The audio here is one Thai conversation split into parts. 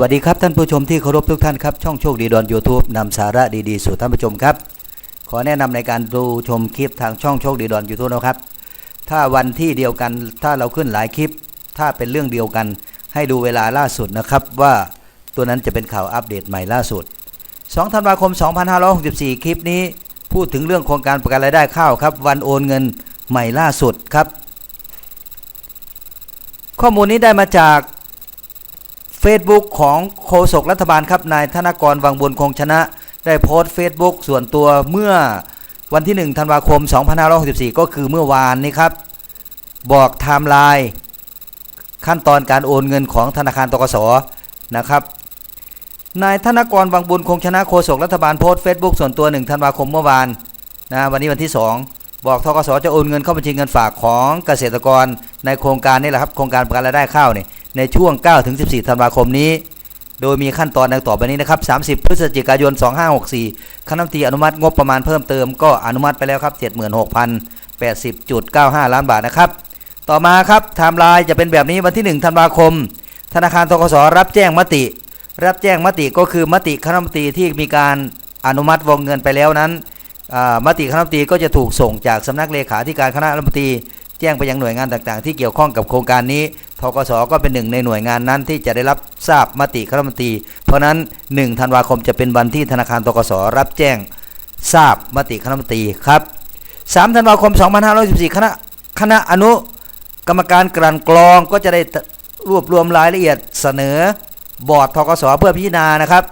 วัสดีครับท่านผู้ชมที่เคารพทุกท่านครับ ช่องโชคดีดอนยูทูบนำสาระดีๆ สู่ท่านผู้ชมครับ ขอแนะนำในการดูชมคลิปทางช่องโชคดีดอนยูทูบนะครับ ถ้าวันที่เดียวกันถ้าเราขึ้นหลายคลิป ถ้าเป็นเรื่องเดียวกัน ให้ดูเวลาล่าสุดนะครับ ว่าตัวนั้นจะเป็นข่าวอัปเดตใหม่ล่าสุด 2 ธันวาคม 2564 คลิปนี้ พูดถึงเรื่องโครงการประกันรายได้ข้าวครับ วันโอนเงินใหม่ล่าสุดครับ ข้อมูลนี้ได้มาจาก Facebook ของโฆษกรัฐบาลครับนายธนกรวังบุญคงชนะ ได้โพสต์ Facebook ส่วนตัวเมื่อวันที่ 1 ธันวาคม 2564 ก็คือเมื่อวานนี้ครับ บอกไทม์ไลน์ขั้นตอนการโอนเงินของธนาคารตกสนะครับนายธนกรวังบุญคงชนะโฆษกรัฐบาลโพสต์ Facebook ส่วนตัว 1 ธันวาคมเมื่อวานนะวันนี้วันที่ 2 บอกทกสจะโอนเงินเข้าบัญชีเงินฝากของเกษตรกรในโครงการนี่แหละครับโครงการประกันรายได้ข้าวเนี่ย ในช่วง9ถึง14 ธันวาคมนี้ โดยมีขั้นตอนดังต่อไปนี้นะครับ 30 พฤศจิกายน 2564 คณะรัฐมนตรีอนุมัติงบประมาณเพิ่มเติมก็อนุมัติไปแล้วครับ 76,080.95 ล้านบาทนะครับ ต่อมาครับไทม์ไลน์จะเป็นแบบนี้วันที่ 1 ธันวาคม ธนาคารทกสรับแจ้งมติ รับแจ้งมติก็คือมติคณะรัฐมนตรีที่มีการอนุมัติวงเงินไปแล้วนั้นมติคณะรัฐมนตรีก็จะถูกส่งจากสำนักเลขาธิการคณะรัฐมนตรี แจ้งไปยังหน่วยงานต่างๆ ที่เกี่ยวข้องกับโครงการนี้ ทกสก็เป็นหนึ่งในหน่วยงานนั้นที่จะได้รับทราบมติคณะรัฐมนตรี เพราะนั้น1ธันวาคมจะเป็นวันที่ธนาคารทกสรับแจ้งทราบมติคณะรัฐมนตรีครับ3ธันวาคม 2514คณะคณะอนุกรรมการกลั่นกรองก็จะได้รวบรวมรายละเอียดเสนอบอร์ดทกสเพื่อพิจารณานะครับ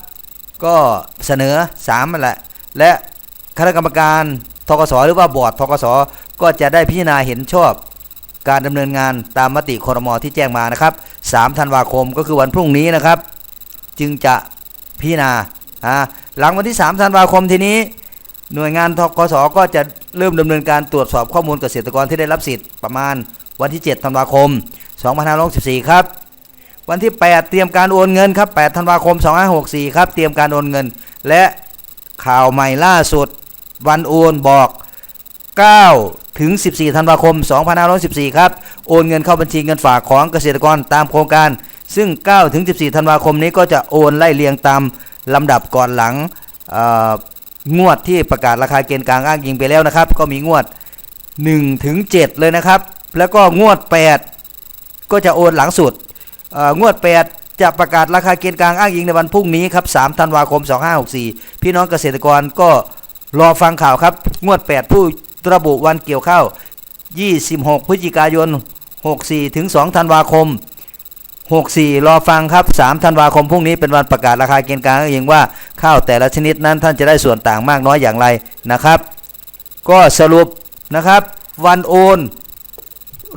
ก็เสนอ3มันแหละและคณะกรรมการทกสหรือว่าบอร์ดทกสก็จะได้พิจารณาเห็นชอบ การดำเนินงานตามมติคอรมอที่แจ้งมานะครับ3ธันวาคมก็คือวันพรุ่งนี้นะครับ จึงจะพิจารณาหลังวันที่ 3 ธันวาคมทีนี้ หน่วยงานทกสก็จะเริ่มดำเนินการตรวจสอบข้อมูลเกษตรกรที่ได้รับสิทธิ์ประมาณวันที่ 7 ธันวาคม 2564 ครับ วันที่ 8 เตรียมการโอนเงินครับ 8 ธันวาคม 2564 ครับ เตรียมการโอนเงิน และข่าวใหม่ล่าสุด วันโอนบอก 9 ถึง 14 ธันวาคม 2514 ครับ โอนเงินเข้าบัญชีเงินฝากของเกษตรกรตามโครงการ ซึ่ง 9 ถึง 14 ธันวาคมนี้ก็จะโอนไล่เรียงตามลำดับก่อนหลังงวดที่ประกาศราคาเกณฑ์กลางอ้างอิงไปแล้วนะครับ ก็มีงวด 1 ถึง 7 เลยนะครับ แล้วก็งวด 8 ก็จะโอนหลังสุด งวด 8 จะประกาศราคาเกณฑ์กลางอ้างอิงในวันพรุ่งนี้ครับ 3 ธันวาคม 2564 พี่น้องเกษตรกรก็รอฟังข่าวครับ งวด 8 ผู้ ระบุวันเกี่ยวข้าว 26 พฤศจิกายน 64 ถึง 2 ธันวาคม 64 รอฟังครับ 3 ธันวาคมพรุ่งนี้เป็นวันประกาศราคาเกณฑ์กลางอ้างอิงว่าข้าวแต่ละชนิดนั้นท่านจะได้ส่วนต่างมากน้อยอย่างไรนะครับ ก็สรุปนะครับ วันโอน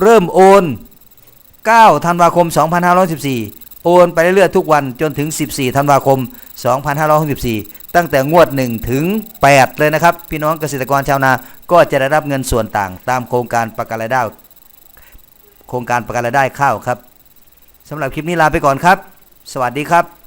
เริ่มโอน 9 ธันวาคม 2514 โอนไปเรื่อยๆทุกวันจนถึง 14 ธันวาคม 2564 ตั้งแต่งวด 1 ถึง 8 เลยนะครับ พี่น้องเกษตรกรชาวนาก็จะได้รับเงินส่วนต่างตามโครงการประกันรายได้ โครงการประกันรายได้ข้าวครับสำหรับคลิปนี้ลาไปก่อนครับ สวัสดีครับ